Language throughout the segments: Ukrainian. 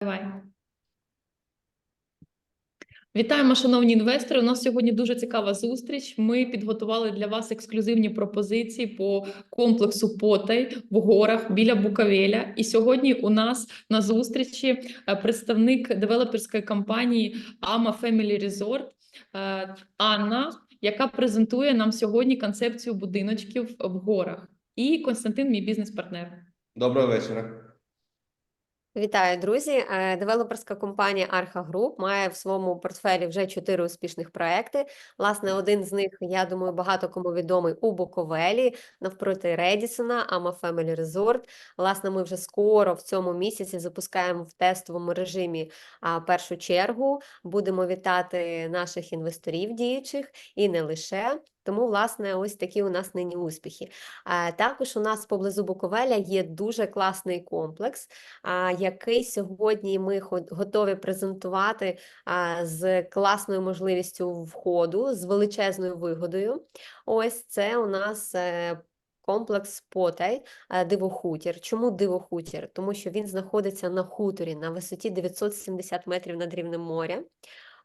Давай. Вітаємо, шановні інвестори. У нас сьогодні дуже цікава зустріч. Ми підготували для вас ексклюзивні пропозиції по комплексу Потай в горах біля Букавеля. І сьогодні у нас на зустрічі е, представник девелоперської компанії AMA Family Resort е, Анна, яка презентує нам сьогодні концепцію будиночків в горах. І Константин, мій бізнес-партнер. Доброго вечора. Вітаю, друзі! Е, Девелоперська компанія Арха Груп має в своєму портфелі вже чотири успішних проекти. Власне, один з них, я думаю, багато кому відомий у Буковелі, навпроти Редісона, Ама Family Resort. Власне, ми вже скоро в цьому місяці запускаємо в тестовому режимі першу чергу. Будемо вітати наших інвесторів діючих і не лише. Тому, власне, ось такі у нас нині успіхи. Також у нас поблизу Буковеля є дуже класний комплекс який сьогодні ми готові презентувати з класною можливістю входу, з величезною вигодою. Ось це у нас е, комплекс Потай е, Дивохутір. Чому Дивохутір? Тому що він знаходиться на хуторі на висоті 970 метрів над рівнем моря.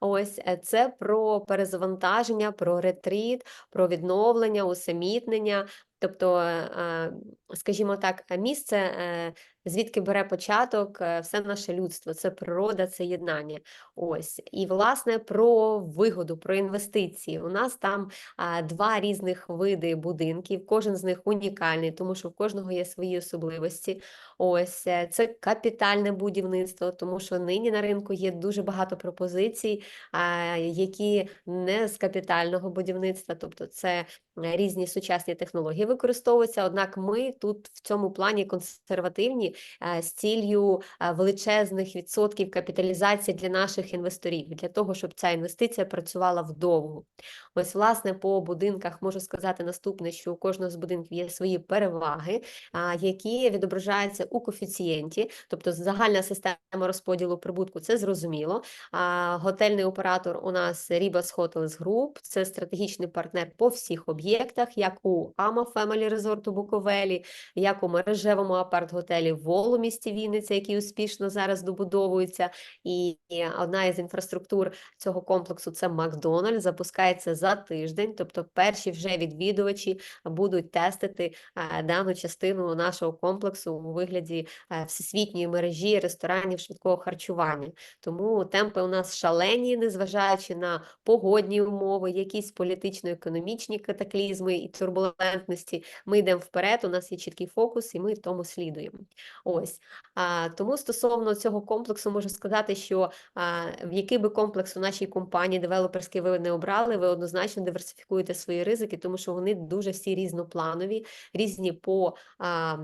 Ось е, це про перезавантаження, про ретріт, про відновлення, усамітнення. Тобто, е, скажімо так, е, місце, е, звідки бере початок все наше людство, це природа, це єднання. Ось і власне про вигоду, про інвестиції. У нас там два різних види будинків, кожен з них унікальний, тому що в кожного є свої особливості. Ось це капітальне будівництво, тому що нині на ринку є дуже багато пропозицій, які не з капітального будівництва, тобто це різні сучасні технології використовуються. Однак ми тут в цьому плані консервативні е, з ціллю е, величезних відсотків капіталізації для наших інвесторів, для того, щоб ця інвестиція працювала вдовго. Ось, власне, по будинках можу сказати наступне, що у кожного з будинків є свої переваги, які відображаються у коефіцієнті, тобто загальна система розподілу прибутку, це зрозуміло. Готельний оператор у нас Ribas Hotels Group, це стратегічний партнер по всіх об'єктах, як у AMA Family Resort у Буковелі, як у мережевому апарт-готелі Вол у місті Вінниця, який успішно зараз добудовується. І одна із інфраструктур цього комплексу це Макдональдс, запускається за тиждень, тобто перші вже відвідувачі будуть тестити е, дану частину нашого комплексу у вигляді е, всесвітньої мережі ресторанів швидкого харчування. Тому темпи у нас шалені, незважаючи на погодні умови, якісь політично-економічні катаклізми і турбулентності. Ми йдемо вперед, у нас є чіткий фокус, і ми тому слідуємо. Ось а, тому стосовно цього комплексу можу сказати, що а, в який би комплекс у нашій компанії девелоперський ви не обрали, ви однозначно диверсифікуєте свої ризики, тому що вони дуже всі різнопланові, різні по, а,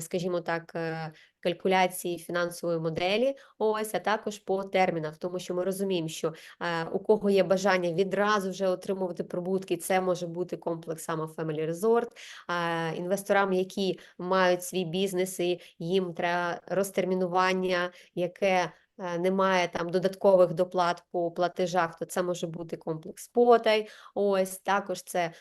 скажімо так, е, калькуляції фінансової моделі, ось, а також по термінах, тому що ми розуміємо, що е, у кого є бажання відразу вже отримувати прибутки, це може бути комплекс саме Family Resort, а інвесторам, які мають свій бізнес, і їм треба розтермінування, яке е, немає там додаткових доплат по платежах, то це може бути комплекс потай. Ось також це,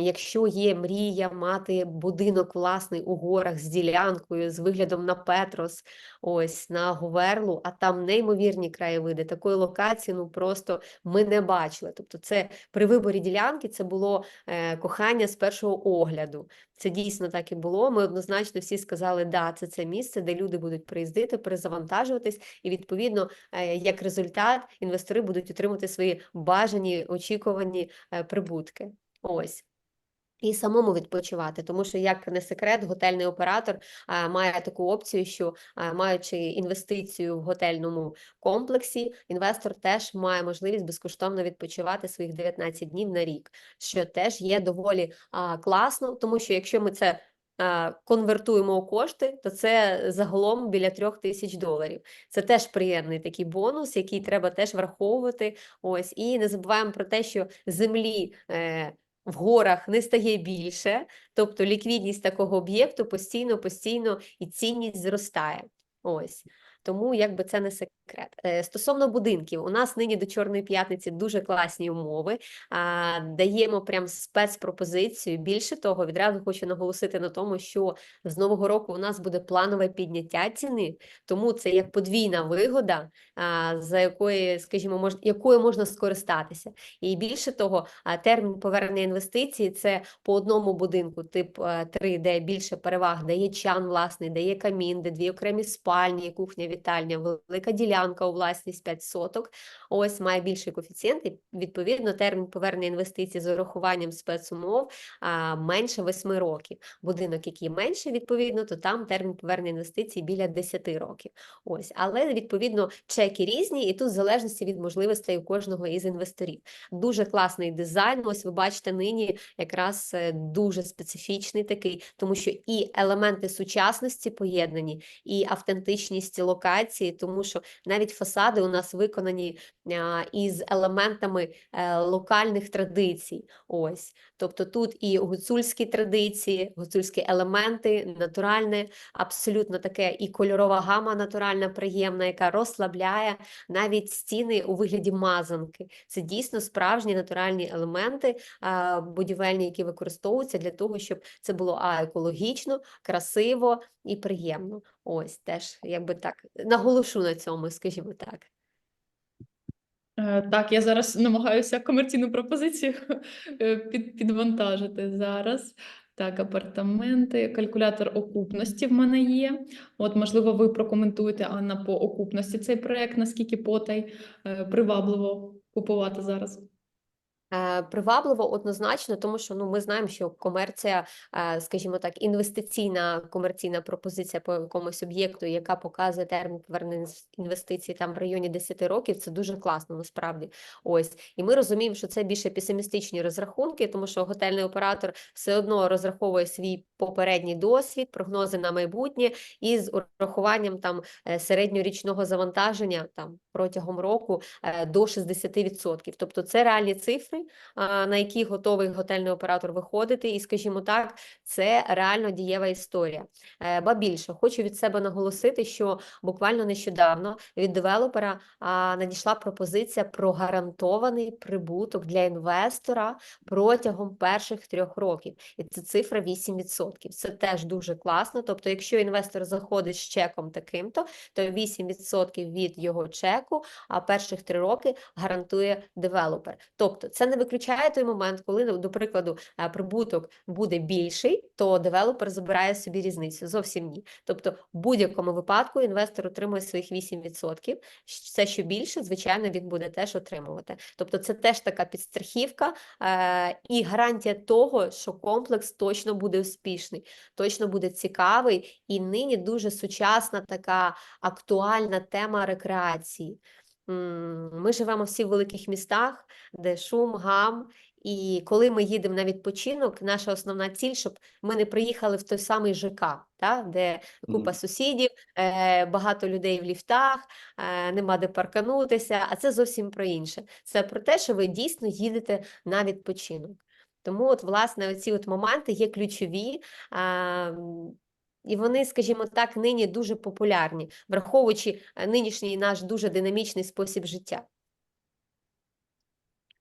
якщо є мрія мати будинок власний у горах з ділянкою, з виглядом на Петрос, ось на Говерлу, а там неймовірні краєвиди. Такої локації ну просто ми не бачили. Тобто, це при виборі ділянки це було е, кохання з першого огляду. Це дійсно так і було. Ми однозначно всі сказали, да, це це місце, де люди будуть приїздити, перезавантажуватись, і відповідно, е, як результат, інвестори будуть отримати свої бажані, очікувані е, прибутки. Ось. І самому відпочивати, тому що, як не секрет, готельний оператор а, має таку опцію, що а, маючи інвестицію в готельному комплексі, інвестор теж має можливість безкоштовно відпочивати своїх 19 днів на рік, що теж є доволі а, класно, тому що якщо ми це конвертуємо у кошти, то це загалом біля трьох тисяч доларів. Це теж приємний такий бонус, який треба теж враховувати. Ось і не забуваємо про те, що землі. Е, в горах не стає більше, тобто ліквідність такого об'єкту постійно, постійно і цінність зростає. Ось. Тому якби це не секрет. Е, Стосовно будинків, у нас нині до Чорної п'ятниці дуже класні умови. Даємо прям спецпропозицію. Більше того, відразу хочу наголосити на тому, що з нового року у нас буде планове підняття ціни, тому це як подвійна вигода, за якої, скажімо, мож, якою можна скористатися. І більше того, термін повернення інвестицій це по одному будинку, тип 3, де більше переваг, де є чан власний, де є камін, де дві окремі спальні, кухня, вітальня, велика ділянка у власність 5 соток. Ось має більший коефіцієнт, і відповідно термін повернення інвестицій з урахуванням спецумов а, менше 8 років. Будинок, який менше, відповідно, то там термін повернення інвестицій біля 10 років. Ось, але відповідно чеки різні, і тут в залежності від можливостей у кожного із інвесторів. Дуже класний дизайн. Ось ви бачите нині якраз е, дуже специфічний такий, тому що і елементи сучасності поєднані, і автентичність локації, тому що навіть фасади у нас виконані із елементами е, локальних традицій. Ось, тобто тут і гуцульські традиції, гуцульські елементи, натуральне, абсолютно таке і кольорова гама натуральна, приємна, яка розслабляє навіть стіни у вигляді мазанки. Це дійсно справжні натуральні елементи будівельні, які використовуються для того, щоб це було а екологічно, красиво і приємно. Ось теж якби так наголошу на цьому, скажімо так. Е, Так, я зараз намагаюся комерційну пропозицію е, під, підвантажити зараз. Так, апартаменти, калькулятор окупності в мене є. От, можливо, ви прокоментуєте, Анна, по окупності цей проект, наскільки потай е, привабливо купувати зараз. Е, Привабливо однозначно, тому що ну ми знаємо, що комерція, е, скажімо так, інвестиційна комерційна пропозиція по якомусь об'єкту, яка показує термін повернення інвес- інвестицій там в районі 10 років, це дуже класно насправді. Ось і ми розуміємо, що це більше песимістичні розрахунки, тому що готельний оператор все одно розраховує свій попередній досвід, прогнози на майбутнє із урахуванням там е, середньорічного завантаження там протягом року до 60%. Тобто це реальні цифри, на які готовий готельний оператор виходити, і, скажімо так, це реально дієва історія. Е, Ба більше, хочу від себе наголосити, що буквально нещодавно від девелопера надійшла пропозиція про гарантований прибуток для інвестора протягом перших трьох років. І це цифра 8%. Це теж дуже класно. Тобто, якщо інвестор заходить з чеком таким-то, то 8% від його чеку, а перших три роки гарантує девелопер. Тобто, це не виключає той момент, коли, ну, до прикладу, е, прибуток буде більший, то девелопер забирає собі різницю. Зовсім ні. Тобто, в будь-якому випадку інвестор отримує своїх 8%. Все, що більше, звичайно, він буде теж отримувати. Тобто, це теж така підстрахівка е, і гарантія того, що комплекс точно буде успішний, точно буде цікавий. І нині дуже сучасна така актуальна тема рекреації. Ми живемо всі в великих містах, де шум, гам. І коли ми їдемо на відпочинок, наша основна ціль, щоб ми не приїхали в той самий ЖК, та, де купа сусідів, е, багато людей в ліфтах, е, нема де парканутися, а це зовсім про інше. Це про те, що ви дійсно їдете на відпочинок. Тому, от, власне, оці от моменти є ключові. М, і вони, скажімо так, нині дуже популярні, враховуючи е, нинішній наш дуже динамічний спосіб життя.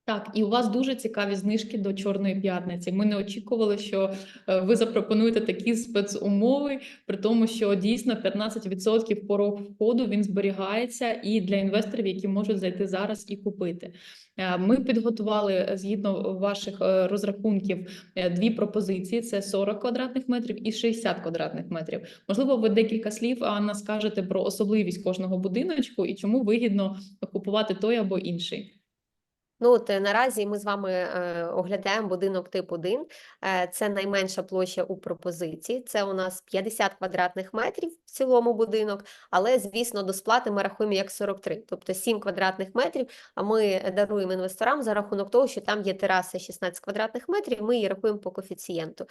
Так, і у вас дуже цікаві знижки до Чорної п'ятниці. Ми не очікували, що е, ви запропонуєте такі спецумови, при тому, що дійсно 15% порог входу він зберігається і для інвесторів, які можуть зайти зараз і купити. Е, Ми підготували е, згідно ваших розрахунків дві пропозиції: це 40 квадратних метрів і 60 квадратних метрів. Можливо, ви декілька слів Анна скажете про особливість кожного будиночку і чому вигідно купувати той або інший. Ну, от е, наразі ми з вами е, оглядаємо будинок тип 1. Е, це найменша площа у пропозиції. Це у нас 50 квадратних метрів в цілому будинок, але, звісно, до сплати ми рахуємо як 43, тобто 7 квадратних метрів, а ми даруємо інвесторам за рахунок того, що там є тераса 16 квадратних метрів, ми її рахуємо по коефіцієнту.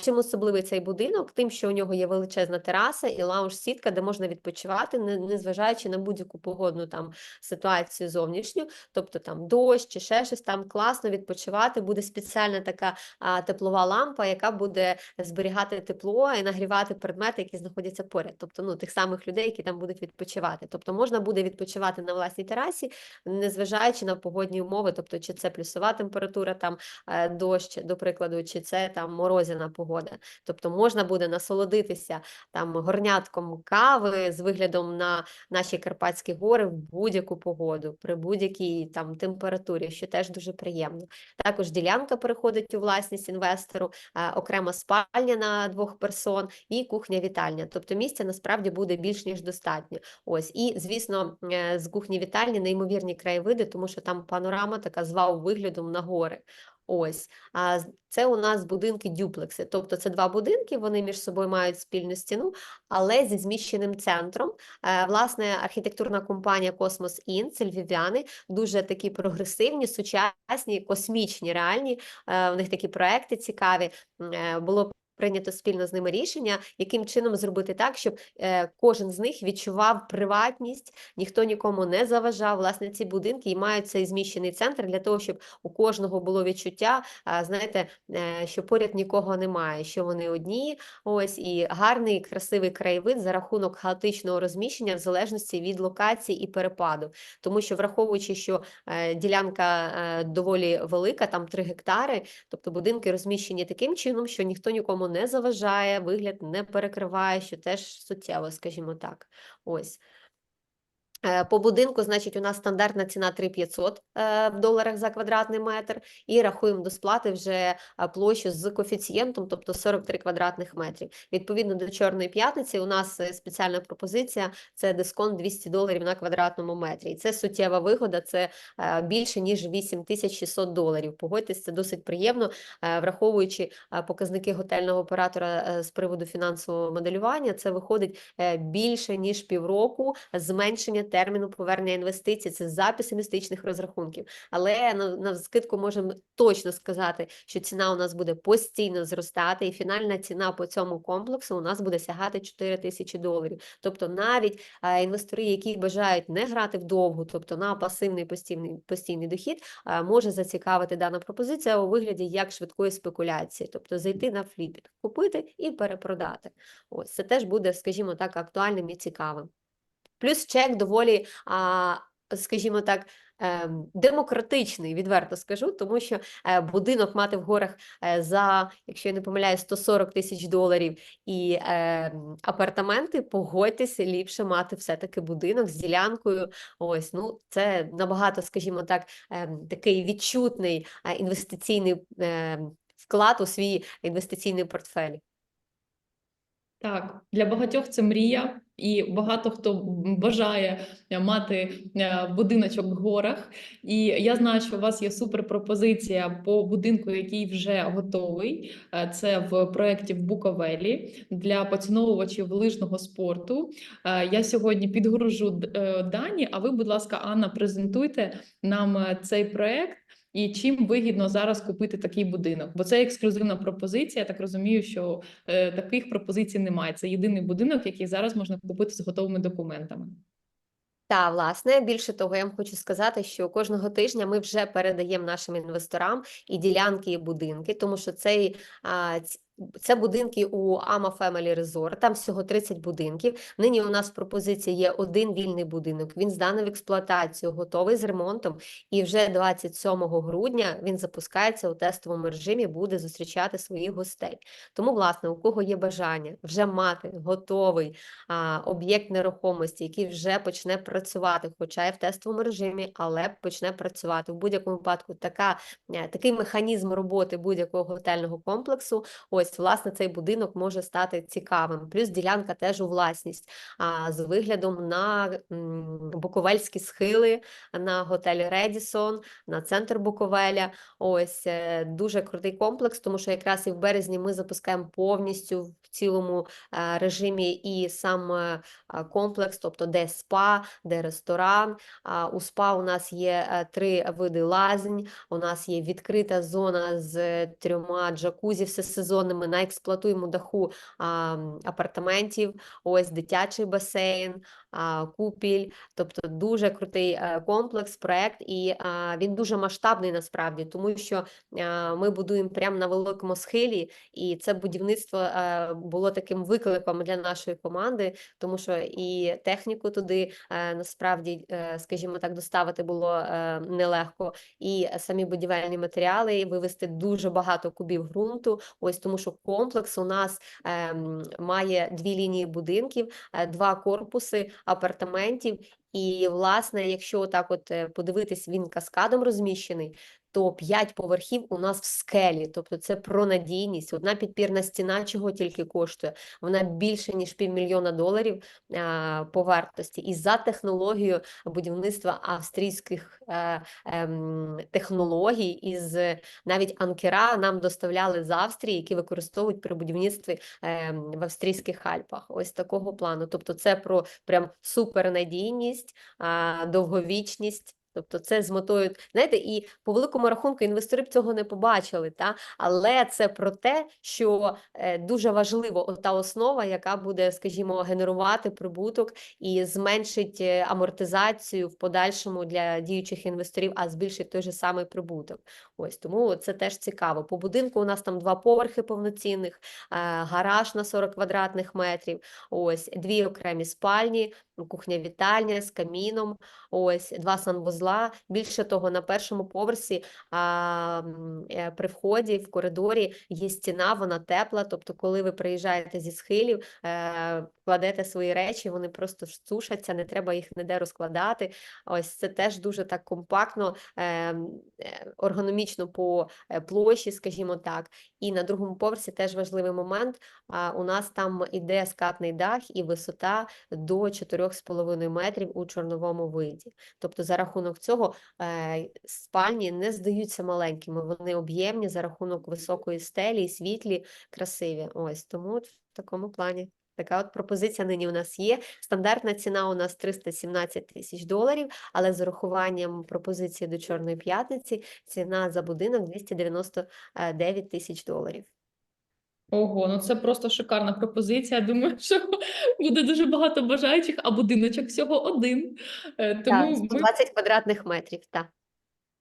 Чим особливий цей будинок? Тим, що у нього є величезна тераса і лаунж-сітка, де можна відпочивати, не- незважаючи на будь-яку погодну там ситуацію зовнішню, тобто там дощ, дощ чи ще щось там класно відпочивати. Буде спеціальна така а, теплова лампа, яка буде зберігати тепло і нагрівати предмети, які знаходяться поряд. Тобто, ну тих самих людей, які там будуть відпочивати. Тобто можна буде відпочивати на власній терасі, незважаючи на погодні умови, тобто чи це плюсова температура, там е, дощ, до прикладу, чи це там морозяна погода. Тобто можна буде насолодитися там горнятком кави з виглядом на наші Карпатські гори в будь-яку погоду, при будь-якій там температурі, що теж дуже приємно. Також ділянка переходить у власність інвестору, окрема спальня на двох персон і кухня-вітальня. Тобто місця насправді буде більш ніж достатньо. Ось і звісно, е, з кухні вітальні неймовірні краєвиди, тому що там панорама така з вау виглядом на гори. Ось, а це у нас будинки дюплекси. Тобто це два будинки, вони між собою мають спільну стіну, але зі зміщеним центром. Е, Власне, архітектурна компанія Космос Ін, це львів'яни, дуже такі прогресивні, сучасні, космічні, реальні. Е, У них такі проекти цікаві. Е, Було прийнято спільно з ними рішення, яким чином зробити так, щоб е, кожен з них відчував приватність, ніхто нікому не заважав. Власне, ці будинки і мають цей зміщений центр для того, щоб у кожного було відчуття, знаєте, е, що поряд нікого немає, що вони одні. Ось і гарний, красивий краєвид за рахунок хаотичного розміщення в залежності від локації і перепаду. Тому що, враховуючи, що е, ділянка доволі велика, там 3 гектари, тобто будинки розміщені таким чином, що ніхто нікому не заважає, вигляд не перекриває, що теж суттєво, скажімо так. Ось. Е, По будинку, значить, у нас стандартна ціна 3500 е, в доларах за квадратний метр, і рахуємо до сплати вже е, площу з коефіцієнтом, тобто 43 квадратних метрів. Відповідно до Чорної п'ятниці, у нас спеціальна пропозиція це дисконт 200 доларів на квадратному метрі. І це суттєва вигода, це більше ніж 8600 доларів. Погодьтесь, це досить приємно, враховуючи показники готельного оператора з приводу фінансового моделювання, це виходить більше ніж півроку зменшення терміну повернення інвестицій. Це за песимістичних розрахунків. Але на, на скидку можемо точно сказати, що ціна у нас буде постійно зростати, і фінальна ціна по цьому комплексу у нас буде сягати 4 тисячі доларів. Тобто навіть інвестори, які бажають не грати вдовгу, тобто на пасивний постійний, постійний дохід, може зацікавити дана пропозиція у вигляді як швидкої спекуляції, тобто зайти на фліпінг, купити і перепродати. Ось це теж буде, скажімо так, актуальним і цікавим. Плюс чек доволі, а, скажімо так, ем, демократичний, відверто скажу, тому що е, будинок мати в горах е, за, якщо я не помиляю, 140 тисяч доларів і е, апартаменти, погодьтеся, ліпше мати все-таки будинок з ділянкою. Ось, ну, це набагато, скажімо так, ем, такий відчутний е, інвестиційний ем, вклад у свій інвестиційний портфель. Так, для багатьох це мрія, і багато хто бажає е, мати е, будиночок в горах. І я знаю, що у вас є супер пропозиція по будинку, який вже готовий. Е, Це в проєкті в Буковелі для поціновувачів лижного спорту. Я сьогодні підгружу дані. А ви, будь ласка, Анна, презентуйте нам цей проєкт. І чим вигідно зараз купити такий будинок? Бо це ексклюзивна пропозиція. Я так розумію, що е, таких пропозицій немає. Це єдиний будинок, який зараз можна купити з готовими документами. Та, власне, більше того, я вам хочу сказати, що кожного тижня ми вже передаємо нашим інвесторам і ділянки, і будинки, тому що цей це будинки у Ama Family Resort, там всього 30 будинків. Нині у нас в пропозиції є один вільний будинок. Він зданий в експлуатацію, готовий з ремонтом. І вже 27 грудня він запускається у тестовому режимі, буде зустрічати своїх гостей. Тому, власне, у кого є бажання вже мати готовий а, об'єкт нерухомості, який вже почне працювати, хоча й в тестовому режимі, але почне працювати в будь-якому випадку. Така е, такий механізм роботи будь-якого готельного комплексу. Ось, власне, цей будинок може стати цікавим. Плюс ділянка теж у власність а, з виглядом на Буковельські схили, на готель Редісон, на центр Буковеля. Ось е, дуже крутий комплекс, тому що якраз і в березні ми запускаємо повністю в цілому е, режимі і сам е, комплекс, тобто де спа, де ресторан. У спа у нас є три види лазень. У нас є відкрита зона з трьома джакузі всесезонними на експлуатуємо даху а, апартаментів. Ось дитячий басейн, купіль. Тобто дуже крутий е, комплекс, проект, і він дуже масштабний насправді, тому що ми будуємо прямо на великому схилі, і це будівництво е, було таким викликом для нашої команди, тому що і техніку туди е, насправді, скажімо так, доставити було нелегко, і самі будівельні матеріали, і вивезти дуже багато кубів ґрунту. Ось тому, що комплекс у нас ем, має дві лінії будинків, два корпуси апартаментів. І, власне, якщо так от е, подивитись, він каскадом розміщений, то 5 поверхів у нас в скелі. Тобто це про надійність. Одна підпірна стіна чого тільки коштує. Вона більше ніж півмільйона доларів а, по вартості. І за технологією будівництва австрійських е, ем, технологій, із навіть анкера нам доставляли з Австрії, які використовують при будівництві ем, в австрійських Альпах. Ось такого плану. Тобто, це про прям супернадійність, довговічність. Тобто це з метою, знаєте, і по великому рахунку інвестори б цього не побачили, та? але це про те, що е, дуже важливо та основа, яка буде, скажімо, генерувати прибуток і зменшить е, амортизацію в подальшому для діючих інвесторів, а збільшить той же самий прибуток. Ось тому це теж цікаво. По будинку у нас там два поверхи повноцінних, е, гараж на 40 квадратних метрів, ось дві окремі спальні, кухня-вітальня з каміном, ось два санвузла. Більше того, на першому поверсі а, е, при вході в коридорі є стіна, вона тепла. Тобто, коли ви приїжджаєте зі схилів, е, кладете свої речі, вони просто сушаться, не треба їх ніде розкладати. Ось це теж дуже так компактно, е, е, ергономічно по е, площі, скажімо так. І на другому поверсі теж важливий момент. А, у нас там іде скатний дах і висота до 4,5 метрів у чорновому виді. Тобто за рахунок цього е, спальні не здаються маленькими, вони об'ємні за рахунок високої стелі, світлі, красиві. Ось тому в такому плані. Така от пропозиція нині у нас є. Стандартна ціна у нас 317 тисяч доларів, але з урахуванням пропозиції до Чорної п'ятниці ціна за будинок 299 тисяч доларів. Ого, ну це просто шикарна пропозиція. Думаю, що буде дуже багато бажаючих, а будиночок всього один. Е, Так, Тому ми квадратних метрів. Так.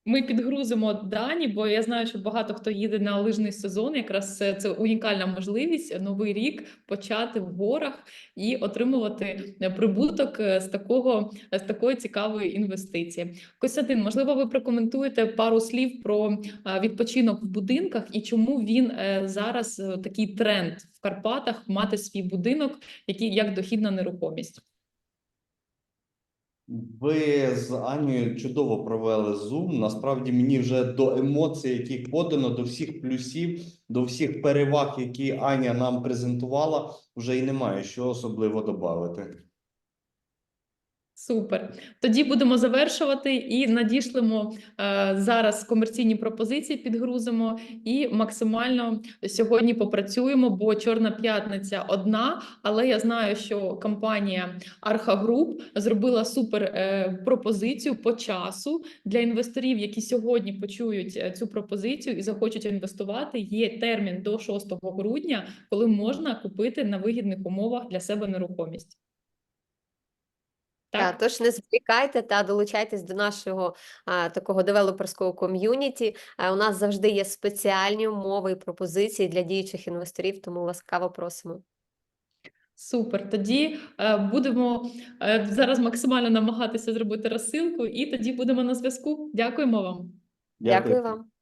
Ми підгрузимо дані, бо я знаю, що багато хто їде на лижний сезон. Якраз це, це унікальна можливість новий рік почати в горах і отримувати е, прибуток е, з такого з такої цікавої інвестиції. Костянтин, можливо, ви прокоментуєте пару слів про е, відпочинок в будинках і чому він е, зараз е, такий тренд в Карпатах мати свій будинок, який як дохідна нерухомість. Ви з Анією чудово провели Zoom. Насправді мені вже до емоцій, які подано, до всіх плюсів, до всіх переваг, які Аня нам презентувала, вже і немає що особливо додати. Супер. Тоді будемо завершувати і надішлемо е, зараз комерційні пропозиції, підгрузимо і максимально сьогодні попрацюємо, бо Чорна п'ятниця одна. Але я знаю, що компанія Арха Груп зробила супер е, пропозицію по часу для інвесторів, які сьогодні почують е, цю пропозицію і захочуть інвестувати. Є термін до 6 грудня, коли можна купити на вигідних умовах для себе нерухомість. Так, тож не зволікайте та долучайтесь до нашого а, такого девелоперського ком'юніті. А, у нас завжди є спеціальні умови і пропозиції для діючих інвесторів, тому ласкаво просимо. Супер. Тоді е, будемо е, зараз максимально намагатися зробити розсилку, і тоді будемо на зв'язку. Дякуємо вам. Дякую вам.